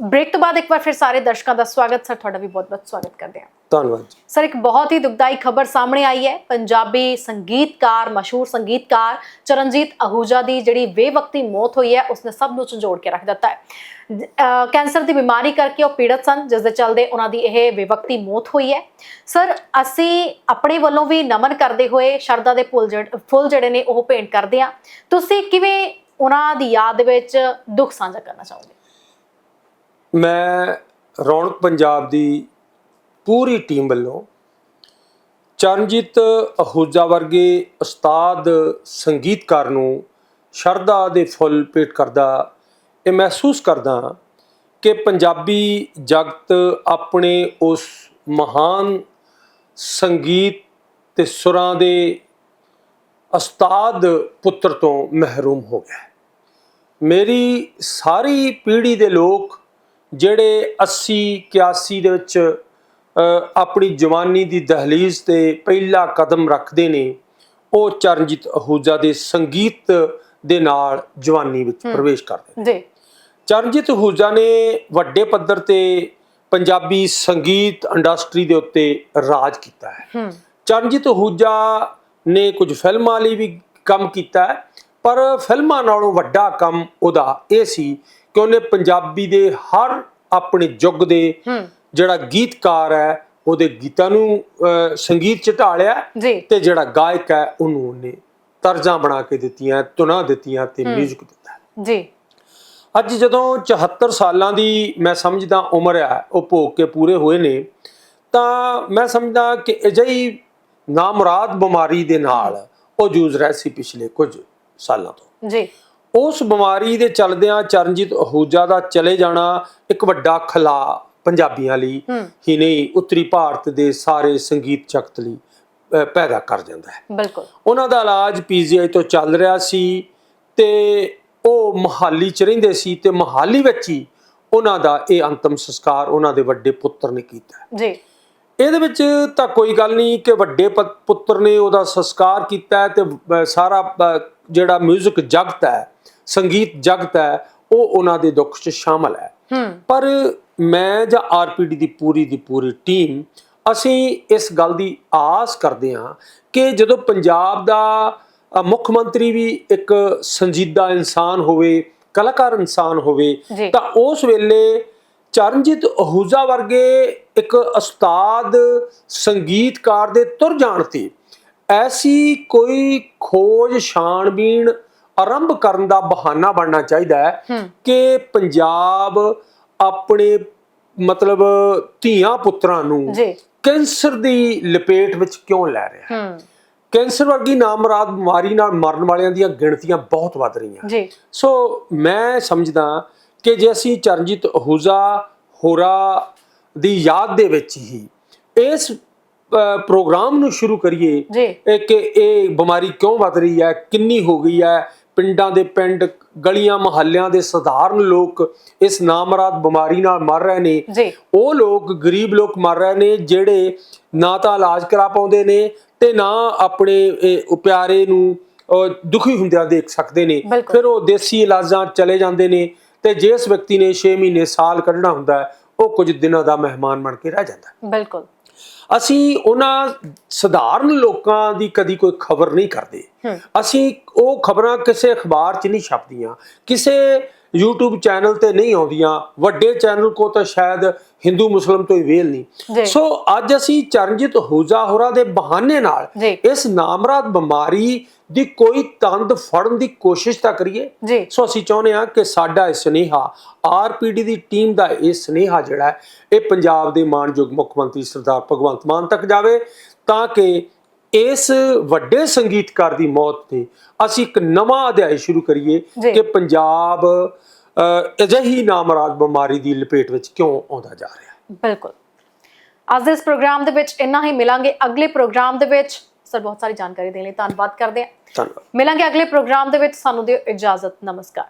Break ਤੋਂ ਬਾਅਦ ਇੱਕ ਵਾਰ ਫਿਰ ਸਾਰੇ ਦਰਸ਼ਕਾਂ ਦਾ ਸਵਾਗਤ। ਸਰ ਤੁਹਾਡਾ ਵੀ ਬਹੁਤ-ਬਹੁਤ ਸਵਾਗਤ ਕਰਦੇ ਹਾਂ। ਧੰਨਵਾਦ ਸਰ ਇੱਕ ਬਹੁਤ ਹੀ ਦੁਖਦਾਈ ਖਬਰ ਸਾਹਮਣੇ ਆਈ ਹੈ। ਪੰਜਾਬੀ ਸੰਗੀਤਕਾਰ ਮਸ਼ਹੂਰ ਸੰਗੀਤਕਾਰ ਚਰਨਜੀਤ ਅਹੂਜਾ ਦੀ ਜਿਹੜੀ ਬੇਵਕਤੀ ਮੌਤ ਹੋਈ ਹੈ ਉਸਨੇ ਸਭ ਨੂੰ ਝੰਜੋੜ ਕੇ ਰੱਖ ਦਿੱਤਾ ਹੈ। ਕੈਂਸਰ ਦੀ ਬਿਮਾਰੀ ਕਰਕੇ ਉਹ ਪੀੜਤ ਸਨ ਜਿਸ ਦੇ ਚਲਦੇ ਉਹਨਾਂ ਦੀ ਇਹ ਬੇਵਕਤੀ ਮੌਤ ਹੋਈ ਹੈ। ਸਰ ਅਸੀਂ ਆਪਣੇ ਵੱਲੋਂ ਵੀ ਨਮਨ ਕਰਦੇ ਹੋਏ ਸ਼ਰਧਾ ਦੇ ਫੁੱਲ ਜਿਹੜੇ ਫੁੱਲ ਜਿਹੜੇ ਨੇ ਉਹ ਭੇਂਟ ਕਰਦੇ ਹਾਂ। ਤੁਸੀਂ ਕਿਵੇਂ ਉਹਨਾਂ ਦੀ ਯਾਦ ਵਿੱਚ ਦੁੱਖ ਸਾਂਝਾ ਕਰਨਾ ਚਾਹੋਗੇ? ਮੈਂ ਰੌਣਕ ਪੰਜਾਬ ਦੀ ਪੂਰੀ ਟੀਮ ਵੱਲੋਂ ਚਰਨਜੀਤ ਅਹੂਜਾ ਵਰਗੇ ਉਸਤਾਦ ਸੰਗੀਤਕਾਰ ਨੂੰ ਸ਼ਰਧਾ ਦੇ ਫੁੱਲ ਭੇਟ ਕਰਦਾ ਇਹ ਮਹਿਸੂਸ ਕਰਦਾ ਕਿ ਪੰਜਾਬੀ ਜਗਤ ਆਪਣੇ ਉਸ ਮਹਾਨ ਸੰਗੀਤ ਤੇ ਸੁਰਾਂ ਦੇ ਉਸਤਾਦ ਪੁੱਤਰ ਤੋਂ ਮਹਿਰੂਮ ਹੋ ਗਿਆ ਮੇਰੀ ਸਾਰੀ ਪੀੜ੍ਹੀ ਦੇ ਲੋਕ ਜਿਹੜੇ 80 81 ਦੇ ਵਿੱਚ ਆਪਣੀ ਜਵਾਨੀ ਦੀ ਦਹਲੀਜ਼ ਤੇ ਪਹਿਲਾ ਕਦਮ ਰੱਖਦੇ ਨੇ ਉਹ ਚਰਨਜੀਤ ਅਹੂਜਾ ਦੇ ਸੰਗੀਤ ਦੇ ਨਾਲ ਜਵਾਨੀ ਵਿੱਚ ਪ੍ਰਵੇਸ਼ ਕਰਦੇ ਨੇ। ਜੀ। ਚਰਨਜੀਤ ਅਹੂਜਾ ਨੇ ਵੱਡੇ ਪੱਧਰ ਤੇ ਪੰਜਾਬੀ ਸੰਗੀਤ ਇੰਡਸਟਰੀ ਦੇ ਉੱਤੇ ਰਾਜ ਕੀਤਾ ਹੈ। ਹੂੰ। ਚਰਨਜੀਤ ਅਹੂਜਾ ਨੇ ਕੁਝ ਫਿਲਮਾਂ ਲਈ ਵੀ ਕੰਮ ਕੀਤਾ ਹੈ। ਪਰ ਫਿਲਮਾਂ ਨਾਲੋਂ ਵੱਡਾ ਕੰਮ ਉਹਦਾ ਇਹ ਸੀ ਕਿ ਉਹਨੇ ਪੰਜਾਬੀ ਦੇ ਹਰ ਆਪਣੇ ਯੁੱਗ ਦੇ ਜਿਹੜਾ ਗੀਤਕਾਰ ਹੈ ਉਹਦੇ ਗੀਤਾਂ ਨੂੰ ਸੰਗੀਤ ਚ ਢਾਲਿਆ ਤੇ ਜਿਹੜਾ ਗਾਇਕ ਹੈ ਉਹਨੂੰ ਉਹਨੇ ਤਰਜ਼ਾਂ ਬਣਾ ਕੇ ਦਿੱਤੀਆਂ ਧੁਨਾਂ ਦਿੱਤੀਆਂ ਤੇ 뮤직 ਦਿੱਤਾ। ਜੀ। ਅੱਜ ਜਦੋਂ 74 ਸਾਲਾਂ ਦੀ ਮੈਂ ਸਮਝਦਾ ਉਮਰ ਹੈ ਉਹ ਭੋਗ ਕੇ ਪੂਰੇ ਹੋਏ ਨੇ ਤਾਂ ਮੈਂ ਸਮਝਦਾ ਕਿ ਅਜਿਹੀ ਨਾਮੁਰਾਦ ਬਿਮਾਰੀ ਦੇ ਨਾਲ ਉਹ ਜੂਝ ਰਿਹਾ ਸੀ ਪਿਛਲੇ ਕੁਝ ਸਾਲਾਂ ਤੋਂ। ਜੀ। ਉਸ ਬਿਮਾਰੀ ਦੇ ਚਲਦਿਆਂ ਚਰਨਜੀਤ ਅਹੂਜਾ ਦਾ ਚਲੇ ਜਾਣਾ ਇੱਕ ਵੱਡਾ ਖਲਾ ਪੰਜਾਬੀਆਂ ਲਈ ਹੂੰ। ਨਹੀਂ ਉੱਤਰੀ ਭਾਰਤ ਦੇ ਸਾਰੇ ਸੰਗੀਤ ਜਗਤ ਲਈ ਪੈਦਾ ਕਰ ਜਾਂਦਾ ਹੈ। ਬਿਲਕੁਲ। ਉਹਨਾਂ ਦਾ ਇਲਾਜ ਪੀਜੀਆਈ ਤੋਂ ਚੱਲ ਰਿਹਾ ਸੀ ਤੇ ਉਹ ਮਹਾਲੀ ਚ ਰਹਿੰਦੇ ਸੀ ਤੇ ਮਹਾਲੀ ਵਿੱਚ ਹੀ ਉਹਨਾਂ ਦਾ ਇਹ ਅੰਤਮ ਸੰਸਕਾਰ ਉਹਨਾਂ ਦੇ ਵੱਡੇ ਪੁੱਤਰ ਨੇ ਕੀਤਾ ਜੀ। ਇਹਦੇ ਵਿੱਚ ਤਾਂ ਕੋਈ ਗੱਲ ਨਹੀਂ ਕਿ ਵੱਡੇ ਪੁੱਤਰ ਨੇ ਉਹਦਾ ਸੰਸਕਾਰ ਕੀਤਾ ਤੇ ਸਾਰਾ ਜਿਹੜਾ 뮤직 ਜਗਤ ਹੈ ਸੰਗੀਤ ਜਗਤ ਹੈ ਉਹ ਉਹਨਾਂ ਦੇ ਦੁੱਖ 'ਚ ਸ਼ਾਮਲ ਹੈ ਪਰ ਮੈਂ ਜਾਂ ਆਰਪੀਡੀ ਦੀ ਪੂਰੀ ਦੀ ਪੂਰੀ ਟੀਮ ਅਸੀਂ ਇਸ ਗੱਲ ਦੀ ਆਸ ਕਰਦੇ ਹਾਂ ਕਿ ਜਦੋਂ ਪੰਜਾਬ ਦਾ ਮੁੱਖ ਮੰਤਰੀ ਵੀ ਇੱਕ ਸੰਜੀਦਾ ਇਨਸਾਨ ਹੋਵੇ ਕਲਾਕਾਰ ਇਨਸਾਨ ਹੋਵੇ। ਤਾਂ ਉਸ ਵੇਲੇ ਚਰਨਜੀਤ ਅਹੂਜਾ ਵਰਗੇ ਇੱਕ ਉਸਤਾਦ ਸੰਗੀਤਕਾਰ ਦੇ ਤੁਰ ਜਾਣ ਤੇ ਐਸੀ ਕੋਈ ਖੋਜ ਛਾਣਬੀਣ ਆਰੰਭ ਕਰਨ ਦਾ ਬਹਾਨਾ ਬਣਨਾ ਚਾਹੀਦਾ ਹੈ ਕਿ ਪੰਜਾਬ ਆਪਣੇ ਮਤਲਬ ਧੀਆਂ ਪੁੱਤਰਾਂ ਨੂੰ ਕੈਂਸਰ ਦੀ ਲਪੇਟ ਵਿੱਚ ਕਿਉਂ ਲੈ ਰਿਹਾ ਹੈ? ਕੈਂਸਰ ਵਰਗੀ ਨਾਮਰਾਦ ਬਿਮਾਰੀ ਨਾਲ ਮਰਨ ਵਾਲਿਆਂ ਦੀਆਂ ਗਿਣਤੀਆਂ ਬਹੁਤ ਵੱਧ ਰਹੀਆਂ। ਜੀ। ਸੋ ਮੈਂ ਸਮਝਦਾ ਕਿ ਜੇ ਅਸੀਂ ਚਰਨਜੀਤ ਅਹੂਜਾ ਹੋਰਾ ਦੀ ਯਾਦ ਦੇ ਵਿੱਚ ਹੀ ਇਸ ਪ੍ਰੋਗਰਾਮ ਨੂੰ ਸ਼ੁਰੂ ਕਰੀਏ ਕਿ ਇਹ ਬਿਮਾਰੀ ਕਿਉਂ ਵੱਧ ਰਹੀ ਹੈ ਕਿੰਨੀ ਹੋ ਗਈ ਹੈ ਪਿੰਡਾਂ ਦੇ ਪਿੰਡ ਗਲੀਆਂ ਮੁਹੱਲਿਆਂ ਦੇ ਸਧਾਰਨ ਲੋਕ ਇਸ ਨਾਮਰਾਦ ਬਿਮਾਰੀ ਨਾਲ ਮਰ ਰਹੇ ਨੇ। ਉਹ ਲੋਕ ਗਰੀਬ ਲੋਕ ਮਰ ਰਹੇ ਨੇ ਜਿਹੜੇ ਨਾ ਤਾਂ ਇਲਾਜ ਕਰਾ ਪਾਉਂਦੇ ਨੇ ਤੇ ਨਾ ਆਪਣੇ ਪਿਆਰੇ ਨੂੰ ਦੁਖੀ ਹੁੰਦਿਆਂ ਦੇਖ ਸਕਦੇ ਨੇ। ਫਿਰ ਉਹ ਦੇਸੀ ਇਲਾਜਾਂ ਚਲੇ ਜਾਂਦੇ ਨੇ ਤੇ ਜਿਸ ਵਿਅਕਤੀ ਨੇ 6 ਮਹੀਨੇ ਸਾਲ ਕੱਢਣਾ ਹੁੰਦਾ ਉਹ ਕੁਝ ਦਿਨਾਂ ਦਾ ਮਹਿਮਾਨ ਬਣ ਕੇ ਰਹਿ ਜਾਂਦਾ। ਬਿਲਕੁਲ। ਅਸੀਂ ਉਹਨਾਂ ਸਧਾਰਨ ਲੋਕਾਂ ਦੀ ਕਦੀ ਕੋਈ ਖਬਰ ਨਹੀਂ ਕਰਦੇ। ਅਸੀਂ ਉਹ ਖਬਰਾਂ ਕਿਸੇ ਅਖਬਾਰ 'ਚ ਨਹੀਂ ਛਪਦੀਆਂ। ਕਿਸੇ YouTube ਚੈਨਲ ਤੇ ਨਹੀਂ ਆਉਂਦੀਆਂ ਵੱਡੇ ਚੈਨਲ ਕੋ ਤਾਂ ਸ਼ਾਇਦ ਹਿੰਦੂ ਮੁਸਲਮ ਤੋਂ ਹੀ ਵੇਲ। ਨਹੀਂ ਸੋ ਅੱਜ ਅਸੀਂ ਚਰਨਜੀਤ ਹੂਜਾ ਹੋਰਾ ਦੇ ਬਹਾਨੇ ਨਾਲ। ਇਸ ਨਾਮਰਾਦ ਬਿਮਾਰੀ ਦੀ ਕੋਈ ਤੰਦ ਫੜਨ ਦੀ ਕੋਸ਼ਿਸ਼ ਤਾਂ ਕਰੀਏ ਸੋ ਅਸੀਂ ਚਾਹੁੰਦੇ ਹਾਂ ਕਿ ਸਾਡਾ ਇਹ ਸੁਨੇਹਾ ਆਰਪੀਡੀ ਦੀ ਟੀਮ ਦਾ ਇਹ ਸੁਨੇਹਾ ਜਿਹੜਾ ਇਹ ਪੰਜਾਬ ਦੇ ਮਾਨਯੋਗ ਮੁੱਖ ਮੰਤਰੀ ਸਰਦਾਰ ਭਗਵੰਤ ਮਾਨ ਤੱਕ ਜਾਵੇ ਤਾਂ ਕਿ ਇਸ ਵੱਡੇ ਸੰਗੀਤਕਾਰ ਦੀ ਮੌਤ ਤੇ ਅਸੀਂ ਇੱਕ ਨਵਾਂ ਅਧਿਆਇ ਸ਼ੁਰੂ ਕਰੀਏ। ਕਿ ਪੰਜਾਬ ਅਜਿਹੀ ਨਾਮਰਾਦ ਬਿਮਾਰੀ ਦੀ ਲਪੇਟ ਵਿੱਚ ਕਿਉਂ ਆਉਂਦਾ ਜਾ ਰਿਹਾ? ਹੈ ਬਿਲਕੁਲ। ਅੱਜ ਦੇ ਇਸ ਪ੍ਰੋਗਰਾਮ ਦੇ ਵਿੱਚ ਇੰਨਾ ਹੀ ਮਿਲਾਂਗੇ। ਅਗਲੇ ਪ੍ਰੋਗਰਾਮ ਦੇ ਵਿੱਚ ਸਰ ਬਹੁਤ ਸਾਰੀ ਜਾਣਕਾਰੀ ਦੇਣ ਲਈ ਧੰਨਵਾਦ ਕਰਦੇ ਹਾਂ। ਧੰਨਵਾਦ। ਮਿਲਾਂਗੇ ਅਗਲੇ ਪ੍ਰੋਗਰਾਮ ਦੇ ਵਿੱਚ। ਸਾਨੂੰ ਦਿਓ ਇਜਾਜ਼ਤ। ਨਮਸਕਾਰ।